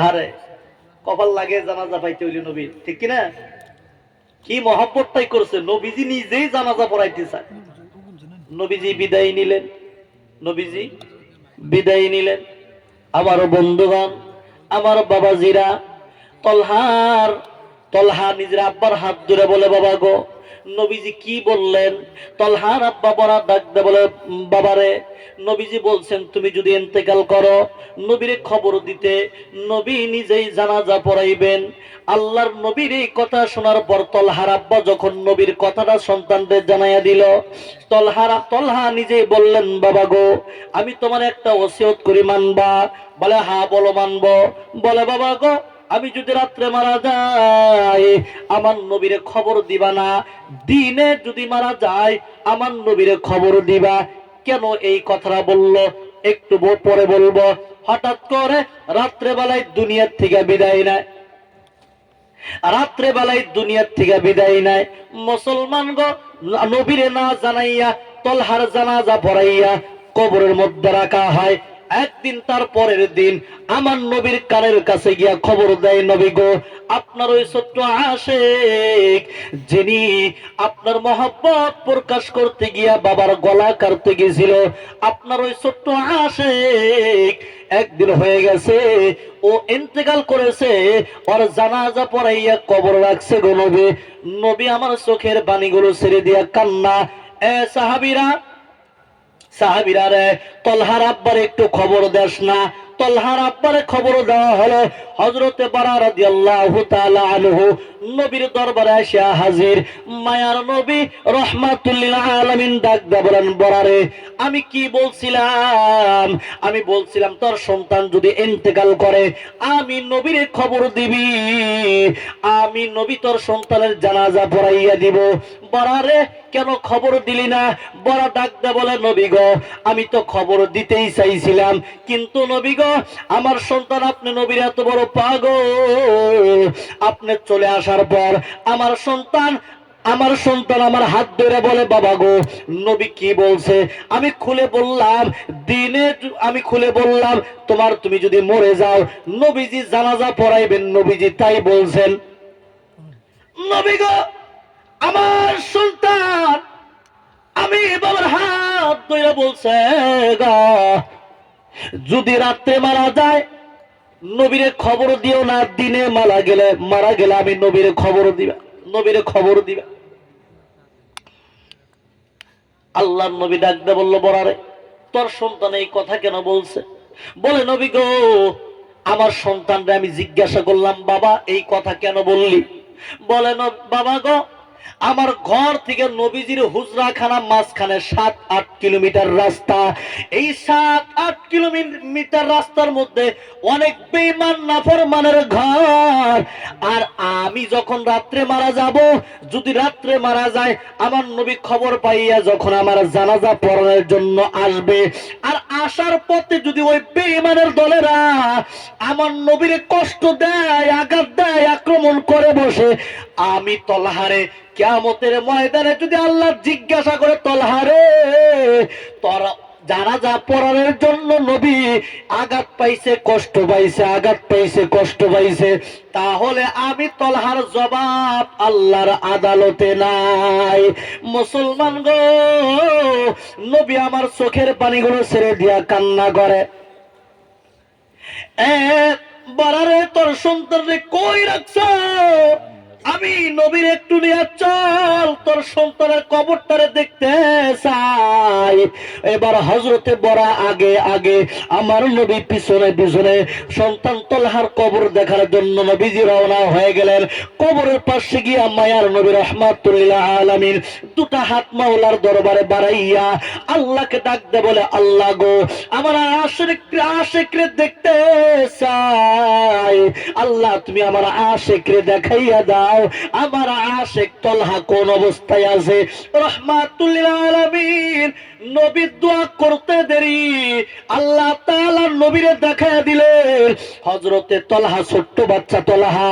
আরে কপাল লাগে জানাজা পাইতে হইলে নবী ঠিক কিনা? কি মহাব্বতটাই করছে? নবীজি নিজেই জানাজা পড়াইতে চায়। নবীজি বিদায় নিলেন। নবীজি বিদায় নিলেন। আমার বন্ধুগণ আমার বাবাজিরা তলহার তলহা নিজের আব্বার হাত ধরে বলে বাবা গো নবীজি কি বললেন? তলহার আব্বা বড়া ডাকতে বলে "উম, বাবারে নবীজি বলছেন, তুমি যদি ইন্তেকাল করো, নবীর খবর দিতে নবী নিজেই জানাজা পড়াইবেন। আল্লাহর নবীর এই কথা শোনার পর তলহার আব্বা যখন নবীর কথাটা সন্তানদের জানাইয়া দিল, তলহারা তলহা নিজেই বললেন, বাবা গো, আমি তোমার একটা ওসিয়ত করি মানবা। বলে হা বলো, মানবো। বলে, বাবা গো, আমি যদি রাত্রে মারা যাই, আমার নবীরে খবর দিবা না। দিনে যদি মারা যায়, আমার নবীরে খবর দিবা। কেন এই কথাটা বলল? একটু পরে বলব। হঠাৎ করে রাত্রে বেলায় দুনিয়ার থেকে বিদায় নেয়। রাত্রে বেলায় দুনিয়ার থেকে বিদায় নেয়। মুসলমান গো, নবীরে না জানাইয়া, তলহার জানাজা পড়াইয়া কবরের মধ্যে রাখা হয়। একদিন তার পরের দিন আমার নবীর কানের কাছে গিয়া খবর দেয় নবী গো আপনার ওই ছোট্ট আশেক, যিনি আপনার মহব্বত প্রকাশ করতে গিয়া বাবার গলা কাটতে গেছিল আপনার ওই ছোট্ট আশেক একদিন হয়ে গেছে, ও ইন্তেকাল করেছে, ওর জানাজা পড়াইয়া কবর রাখছে গো নবী। নবী আমার চোখের বাণীগুলো ছেড়ে দিয়া কান্না, এ সাহাবিরা সাহাবিরা রে, তলহার আব্বার একটু খবর দেশ না তলহার আব্বারে খবর দেওয়া হলো। হজরতে বারা রাজি আল্লাহ আনহু নবীর দরবারে আসিয়া হাজির। মায়ার নবী রহমাতুল্লিল আলামিন ডাক দা বলেন, বরারে, আমি কি বলছিলাম? আমি বলছিলাম, তোর সন্তান যদি ইন্তেকাল করে, আমি নবীর খবর দিবি। আমি নবী তোর সন্তানের জানাজা পড়াইয়া দিব। বরারে, কেন খবর দিলি না? বড় ডাক দে বলে, নবী গো, আমি তো খবর দিতেই চাইছিলাম। কিন্তু নবী গো, আমার সন্তান আপনি নবীর এত বড় পাগল। আপনি চলে আসার পর আমার সন্তান আমার সন্তান আমার হাত ধরে বলে, বাবা গো, নবী কি বলছে? আমি খুলে বললাম, দিনে আমি খুলে বললাম, তোমার তুমি যদি মরে যাও, নবীজি জানাজা পড়াইবেন, নবীজি তাই বলছেন। নবী গো, আমার সন্তান, আমি বাবার হাত ধরে বলছে, গা, যদি রাত্রে মারা যায় নবীরে খবর দিও না, দিনে মারা গেলে মারা গেলে আমি নবীরে খবর দিবা, নবীরে খবর দিবা। আল্লাহর নবী ডাকতে বলল বরারে তোর সন্তান এই কথা কেন বলছে? বলে, নবী গো, আমার সন্তানরে আমি জিজ্ঞাসা করলাম, বাবা, এই কথা কেন বললি? বলে বাবা গো আমার ঘর থেকে নবীজির হুজরাখানা মাঝখানে সাত, আট কিলোমিটার রাস্তা। এই সাত, আট কিলোমিটার রাস্তার মধ্যে অনেক বেমান নাফরমানের ঘর। আর আমি যখন রাত্রে মারা যাব, যদি রাত্রে মারা যায়, আমার নবী খবর পাইয়া যখন আমার জানাজা পড়ানোর জন্য আসবে, আর আসার পথে যদি ওই বেইমানের দলেরা আমার নবীর কষ্ট দেয়, আঘাত দেয়, আক্রমণ করে বসে, আমি তলহারে কেমতের ময়দানে যদি আল্লাহ জিজ্ঞাসা করে তলহারে তোরা যারা যা পড়ানোর জন্য নবী আঘাত পাইছে, কষ্ট পাইছে, আঘাত পাইছে, কষ্ট পাইছে, তাহলে আমি তলহার জবাব আল্লাহর আদালতে নাই। মুসলমান গো, নবী আমার চোখের পানিগুলো ছেড়ে দিয়া কান্না করে। এ তোর সন্তানরে কই রাখছ? আমি নবীর একটু নিয়ে চল, তোর সন্তানের কবরটারে দেখতে চাই। এবার হজরতে বড়া আগে আগে আমার নবী পিছনে পিছনে সন্তান তলহার কবর দেখার জন্য নবীজি রওনা হয়ে গেলেন। কবরের পাশে গিয়া মায়ার নবী রহমাতুল্লাহ আলামিন দুটা হাত মাওলার দরবারে বাড়াইয়া আল্লাহকে ডাক দে বলে, আল্লাহ গো, আমার আশেক আশেকরে দেখতে চাই। আল্লাহ, তুমি আমার আশেকরে দেখাইয়া দাও। দাও। আমার আশেক তলহা কোন অবস্থায় আছে? রহমাতুল্লিল আলামিন, নবীর দোয়া করতে দেরি। আল্লাহ তাআলা নবীরে দেখায় দিলেন, হযরতে তলহা, ছোট্ট বাচ্চা তলহা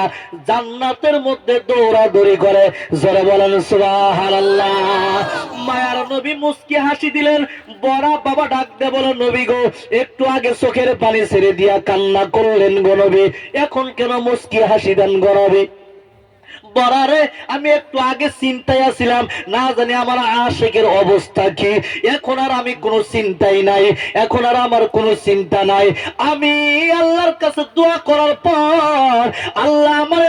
জান্নাতের মধ্যে দৌড়াদৌড়ি করে। জোরে বলেন, সুবহানাল্লাহ। মায়ার নবী মুস্কি হাসি দিলেন, বড়া বাবা ডাক দে বলো, নবী গো, একটু আগে চোখের পানি ছেড়ে দিয়া কান্না করলেন গো নবী, এখন কেন মুস্কি হাসি দেন গো নবী? বরারে আমি একটু আগে চিন্তায় আছিলাম, না জানি আমার আশেকের অবস্থা কি। এখন আর আমি কোনো চিন্তাই নাই, এখন আর আমার কোনো চিন্তা নাই। আমি আল্লাহর কাছে দোয়া করার পর, আল্লাহ আমার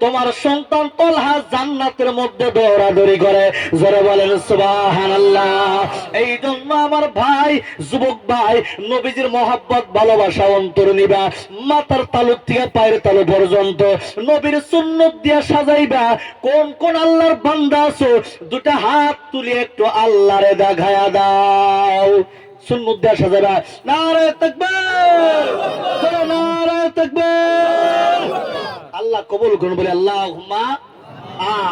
তোমার সন্তান তলহা জান্নাতের মধ্যে দৌড়াদৌড়ি করে। জোরে বলেন, সুবহানাল্লাহ। এই জন্য আমার ভাই, যুবক ভাই, নবীজির মহাব্বত, ভালোবাসা অন্তর নিবা। মাথার তালু থেকে পায়ের তালু পর্যন্ত নবীর সুন্নত দিয়া সাজাইবা। কোন কোন আল্লাহর বান্দা আছো, দুটা হাত তুলে একটু আল্লাহরে দেখায়া দাও। সুন্নত দিয়া সাজাইবা। নারে তাকবীর! বলো নারে তাকবীর! আল্লাহ কবুল করুন, বলে আল্লাহুম্মা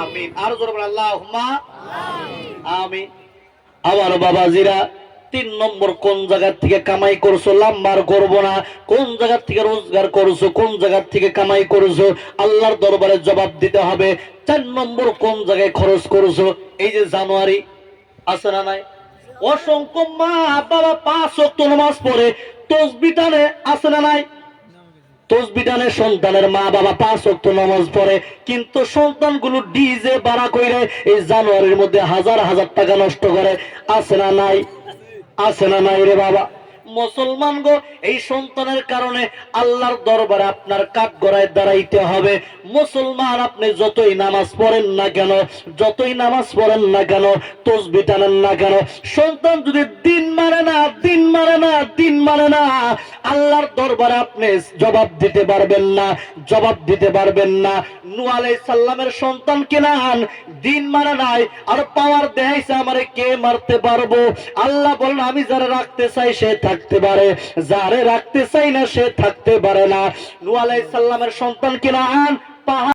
আমিন। আর জোরে বলে আল্লাহুম্মা আমিন। আমার বাবাজিরা, তিন নম্বর কোন জায়গা থেকে কামাই করছ, লাম্বার করব না। কোন জায়গা থেকে রোজগার করছ, কোন জায়গা থেকে কামাই করছ, আল্লাহর দরবারে জবাব দিতে হবে। চার নম্বর কোন জায়গায় খরচ করছ, এই যে জানুয়ারি, আছে না নাই? অসংখ্য মা বাবা পাঁচ অক্ট নামাজ পড়ে, তসবি টানে, আছে না নাই? তসবিদানে সন্তানের মা বাবা পাঁচ অক্ট নামাজ পড়ে, কিন্তু সন্তানগুলো ডিজে বাড়া কইরে এই জানুয়ারির মধ্যে হাজার হাজার টাকা নষ্ট করে। আছে না নাই? আসে না নাই রে বাবা? মুসলমান গো, এই সন্তানের কারণে আল্লাহর দরবারে আপনার কাঠ গড়ায় দাঁড়াইতে হবে। মুসলমান, আপনি যতই নামাজ পড়েন না কেন, যতই নামাজ পড়েন না কেন, তসবি টানেন না কেন, সন্তান যদি দিন মানে না, দিন মানে না, দিন মানে না, আল্লাহর দরবারে আপনি জবাব দিতে পারবেন না, জবাব দিতে পারবেন না। নু সাল্লামের সন্তান কেনান দিন মানে নাই, আর পাওয়ার দেখাইছে আমারে কে মারতে পারব? আল্লাহ বলেন, আমি যারা রাখতে চাই সে থাকতে পারে, যারে রাখতে চাই না সে থাকতে পারে না। নু আলাই সাল্লামের সন্তান কিনা পাহাড়